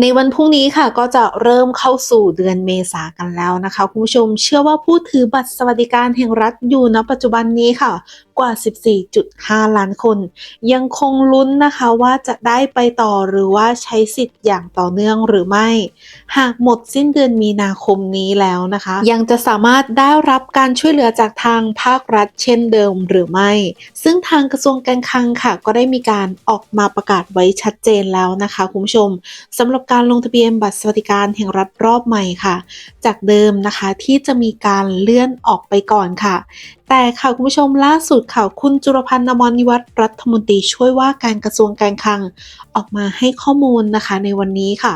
ในวันพรุ่งนี้ค่ะก็จะเริ่มเข้าสู่เดือนเมษากันแล้วนะคะคุณผู้ชมเชื่อว่าผู้ถือบัตรสวัสดิการแห่งรัฐอยู่ณปัจจุบันนี้ค่ะ กว่า 14.5 ล้านคน ยังคงลุ้นนะคะว่าจะได้ไปต่อหรือว่าใช้สิทธิ์อย่างต่อเนื่องหรือไม่ หากหมดสิ้นเดือนมีนาคมนี้แล้วนะคะ ยังจะสามารถได้รับการช่วยเหลือจากทางภาครัฐเช่นเดิมหรือไม่ ซึ่งทางกระทรวงการคลังค่ะ ก็ได้มีการออกมาประกาศไว้ชัดเจนแล้วนะคะคุณผู้ชมสำหรับการลงทะเบียนบัตรสวัสดิการแห่งรัฐรอบใหม่ค่ะ จากเดิมนะคะที่จะมีการเลื่อนออกไปก่อนค่ะ แต่ค่ะ คุณผู้ชมล่าสุดค่ะ คุณจุลพันธ์นมรนิวัฒน์รัฐมนตรีช่วยว่าการกระทรวงการคลังออกมาให้ข้อมูลนะคะในวันนี้ค่ะ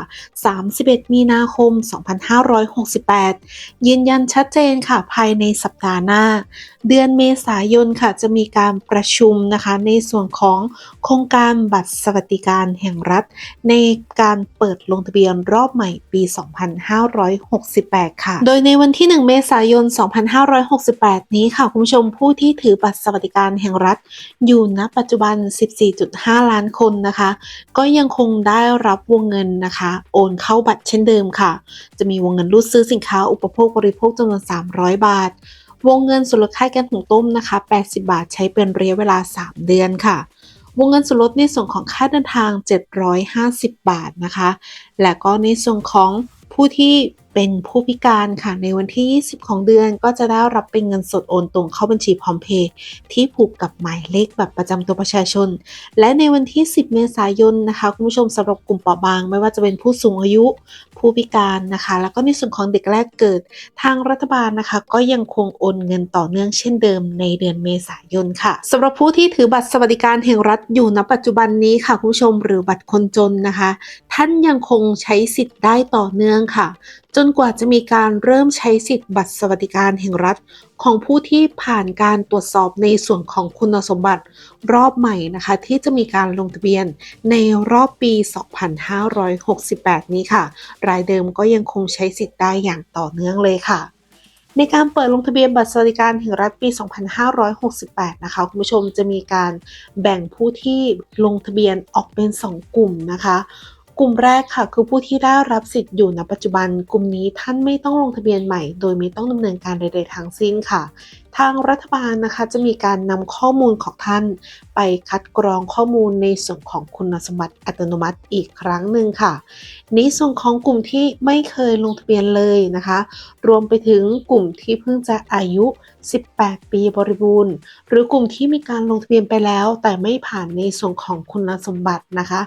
31 มีนาคม 2568 ยืนยันชัดเจนค่ะ ภายในสัปดาห์หน้า เดือนเมษายนค่ะ จะมีการประชุมนะคะ ในส่วนของโครงการบัตรสวัสดิการแห่งรัฐ ในการเปิดลงทะเบียนรอบใหม่ปี 2568 ค่ะ โดยในวันที่ 1 เมษายน 2568 นี้ค่ะคุณผู้ชมผู้ที่ถือบัตรสวัสดิการแห่งรัฐ อยู่ณปัจจุบัน 14.5 ล้านคนนะคะ ก็ยังคงได้รับวงเงินนะคะ โอนเข้าบัตรเช่นเดิมค่ะ จะมีวงเงินรูดซื้อสินค้าอุปโภคบริโภคจำนวน 300 บาท วงเงินส่วนลดค่าแก๊สหุงต้มนะคะ 80 บาทใช้เป็นระยะเวลา 3 เดือนค่ะวงเงินส่วนลดในส่วนของค่าเดินทาง 750 บาทนะคะ และก็ในส่วนของผู้ที่ เป็นผู้พิการค่ะ ในวันที่ 20 ของเดือนก็จะได้รับเป็นเงินสดโอนตรงเข้าบัญชีพร้อมเพย์ที่ผูกกับหมายเลขแบบประจำตัวประชาชน และในวันที่ 10 เมษายนนะคะคุณผู้ชมสำหรับกลุ่มเปราะบาง ไม่ว่าจะเป็นผู้สูงอายุผู้พิการนะคะ แล้วก็ในส่วนของเด็กแรกเกิด ทางรัฐบาลนะคะ ก็ยังคงโอนเงินต่อเนื่องเช่นเดิมในเดือนเมษายนค่ะสำหรับผู้ที่ถือบัตรสวัสดิการแห่งรัฐอยู่ณปัจจุบันนี้ค่ะคุณผู้ชมหรือบัตรคนจนนะคะ ท่านยังคงใช้สิทธิ์ได้ต่อเนื่องค่ะ จนนกว่าจะมีการเริ่มใช้สิทธิ์บัตรสวัสดิการแห่งรัฐ ของผู้ที่ผ่านการตรวจสอบในส่วนของคุณสมบัติรอบใหม่นะคะ ที่จะมีการลงทะเบียนในรอบปี 2568 นี้ค่ะ รายเดิมก็ยังคงใช้สิทธิ์ได้อย่างต่อเนื่องเลยค่ะในการเปิดลงทะเบียนบัตรสวัสดิการแห่งรัฐปี 2568 นะคะ คุณผู้ชมจะมีการแบ่งผู้ที่ลงทะเบียนออกเป็น 2 กลุ่มนะคะ กลุ่มแรกค่ะคือผู้ที่ได้รับสิทธิ์อยู่ณปัจจุบัน กลุ่มนี้ท่านไม่ต้องลงทะเบียนใหม่ โดยไม่ต้องดำเนินการใดๆทั้งสิ้นค่ะ ทางรัฐบาลนะคะจะมีการนำข้อมูลของท่าน ไปคัดกรองข้อมูลในส่วนของคุณสมบัติอัตโนมัติอีกครั้งหนึ่งค่ะในส่วนของกลุ่มที่ไม่เคยลงทะเบียนเลยนะคะ รวมไปถึงกลุ่มที่เพิ่งจะอายุ 18 ปีบริบูรณ์ หรือกลุ่มที่มีการลงทะเบียนไปแล้ว แต่ไม่ผ่านในส่วนของคุณสมบัตินะคะ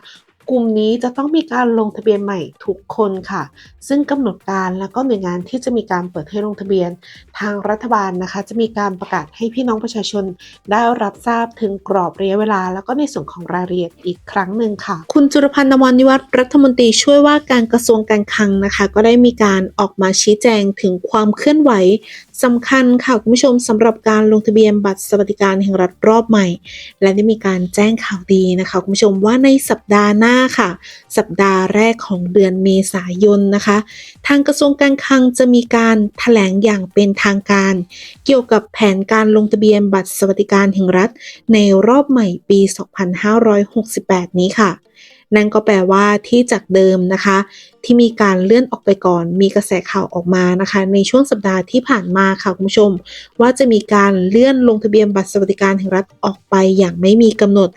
กลุ่มนี้จะต้องมีการลงทะเบียนใหม่ทุกคนค่ะ ซึ่งกำหนดการและก็หน่วยงานที่จะมีการเปิดให้ลงทะเบียน ทางรัฐบาลนะคะ จะมีการประกาศให้พี่น้องประชาชน ได้รับทราบถึงกรอบระยะเวลา แล้วก็ในส่วนของรายละเอียดอีกครั้งหนึ่งค่ะ คุณจุลพันธ์นวนิวัฒน์รัฐมนตรีช่วยว่าการกระทรวงการคลังนะคะ ก็ได้มีการออกมาชี้แจงถึงความเคลื่อนไหว สำคัญค่ะคุณผู้ชมสำหรับการลงทะเบียนบัตรสวัสดิการแห่งรัฐรอบใหม่ และได้มีการแจ้งข่าวดีนะคะคุณผู้ชมว่าในสัปดาห์หน้าค่ะ สัปดาห์แรกของเดือนเมษายนนะคะ ทางกระทรวงการคลังจะมีการแถลงอย่างเป็นทางการ เกี่ยวกับแผนการลงทะเบียนบัตรสวัสดิการแห่งรัฐ ในรอบใหม่ปี 2568 นี้ค่ะ นั่นก็แปลว่าที่จากเดิมนะคะ ที่มีการเลื่อนออกไปก่อน มีกระแสข่าวออกมานะคะ ในช่วงสัปดาห์ที่ผ่านมาค่ะคุณผู้ชม ว่าจะมีการเลื่อนลงทะเบียนบัตรสวัสดิการแห่งรัฐออกไปอย่างไม่มีกำหนด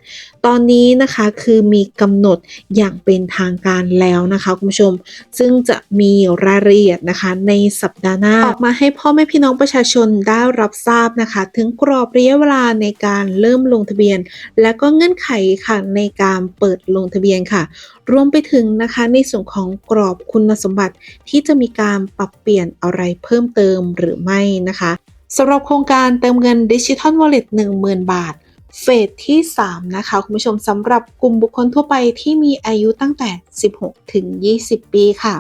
ตอนนี้นะคะคือมีกำหนดอย่างเป็นทางการแล้วนะคะคุณผู้ชม ซึ่งจะมีรายละเอียดนะคะในสัปดาห์หน้าออกมาให้พ่อแม่พี่น้องประชาชนได้รับทราบนะคะ ถึงกรอบระยะเวลาในการเริ่มลงทะเบียน และก็เงื่อนไขค่ะในการเปิดลงทะเบียนค่ะ รวมไปถึงนะคะในส่วนของกรอบคุณสมบัติที่จะมีการปรับเปลี่ยนอะไรเพิ่มเติมหรือไม่นะคะสำหรับโครงการเติมเงินดิจิทัลวอลเล็ต10,000 บาท เฟสที่ 3 นะคะ คุณผู้ชมสำหรับกลุ่มบุคคลทั่วไปที่มีอายุตั้งแต่ 16 ถึง 20 ปีค่ะ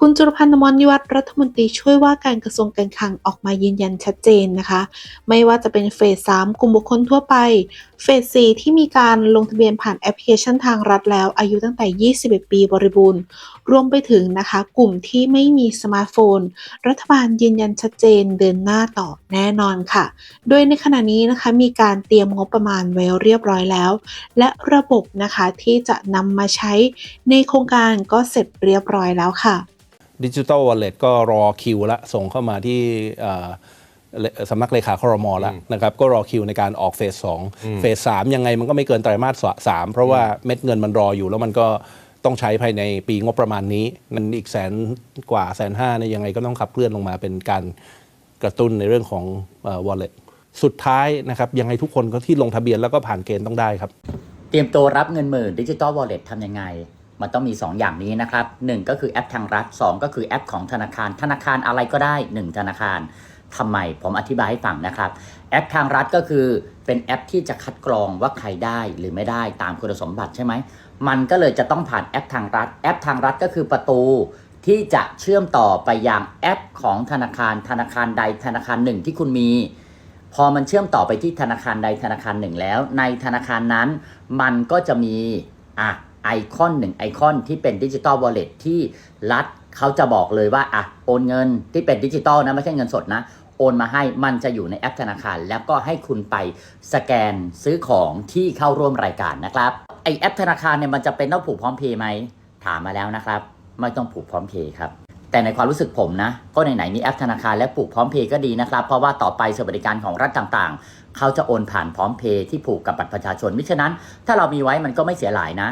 คุณจุลพันธ์มรนิวัฒน์รัฐมนตรีช่วยว่าการกระทรวงการคลังออกมายืนยันชัดเจนนะคะ ไม่ว่าจะเป็นเฟส3กลุ่มบุคคลทั่วไป เฟส4ที่มีการลงทะเบียนผ่านแอปพลิเคชันทางรัฐแล้ว อายุตั้งแต่ 21 ปีบริบูรณ์ รวมไปถึงนะคะ กลุ่มที่ไม่มีสมาร์ทโฟน รัฐบาลยืนยันชัดเจนเดินหน้าต่อแน่นอนค่ะ โดยในขณะนี้นะคะมีการเตรียมงบประมาณไว้เรียบร้อยแล้ว และระบบนะคะที่จะนำมาใช้ในโครงการก็เสร็จเรียบร้อยแล้วค่ะ ดิจิ t a ลวอลเล็ตก็รอคิวละส่งเข้ามาที่เอ่อเลสำนักเลขาครมแล้วนะครับก็รอคิวในการออกเฟสสองเฟสสามยังไงมันก็ไม่เกินไตรมาสสามเพราะว่าเม็ดเงินมันรออยู่แล้วมันก็ต้องใช้ภายในปีงบประมาณนี้ มันอีกแสนกว่าแสนห้าเนี่ยยังไงก็ต้องขับเคลื่อนลงมาเป็นการกระตุ้นในเรื่องของวอลเล็ตสุดท้ายนะครับยังไงทุกคนก็ที่ลงทะเบียนแล้วก็ผ่านเกณฑ์ต้องได้ครับ เตรียมตัวรับเงินหมื่นดิจิ t a ลวอลเล็ตทำยังไง มันต้องมี 2 อย่างนี้นะครับ 1 ก็คือแอปทางรัฐ 2 ก็คือแอปของธนาคาร ธนาคารอะไรก็ได้ 1 ธนาคารทำไมผมอธิบายให้ฟังนะครับ แอปทางรัฐก็คือเป็นแอปที่จะคัดกรองว่าใครได้หรือไม่ได้ตามคุณสมบัติใช่ไหม มันก็เลยจะต้องผ่านแอปทางรัฐ แอปทางรัฐก็คือประตูที่จะเชื่อมต่อไปยังแอปของธนาคาร ธนาคารใดธนาคารหนึ่งที่คุณมี พอมันเชื่อมต่อไปที่ธนาคารใดธนาคารหนึ่งแล้ว ในธนาคารนั้น มันก็จะมีอะ ไอคอนหนึ่งไอคอนที่เป็นดิจิตอลวอลเล็ตที่รัฐเขาจะบอกเลยว่าอะโอนเงินที่เป็นดิจิตอลนะไม่ใช่เงินสดนะ โอนมาให้มันจะอยู่ในแอปธนาคาร แล้วก็ให้คุณไปสแกนซื้อของที่เข้าร่วมรายการนะครับไอแอปธนาคารเนี่ยมันจะเป็นต้องผูกพร้อมเพย์ไหมถามมาแล้วนะครับ ไม่ต้องผูกพร้อมเพย์ครับแต่ในความรู้สึกผมนะ ก็ไหนๆมีแอปธนาคารและผูกพร้อมเพย์ก็ดีนะครับ เพราะว่าต่อไปสวัสดิการของรัฐต่างๆ เขาจะโอนผ่านพร้อมเพย์ที่ผูกกับบัตรประชาชนมิฉะนั้น ถ้าเรามีไว้มันก็ไม่เสียหลายนะ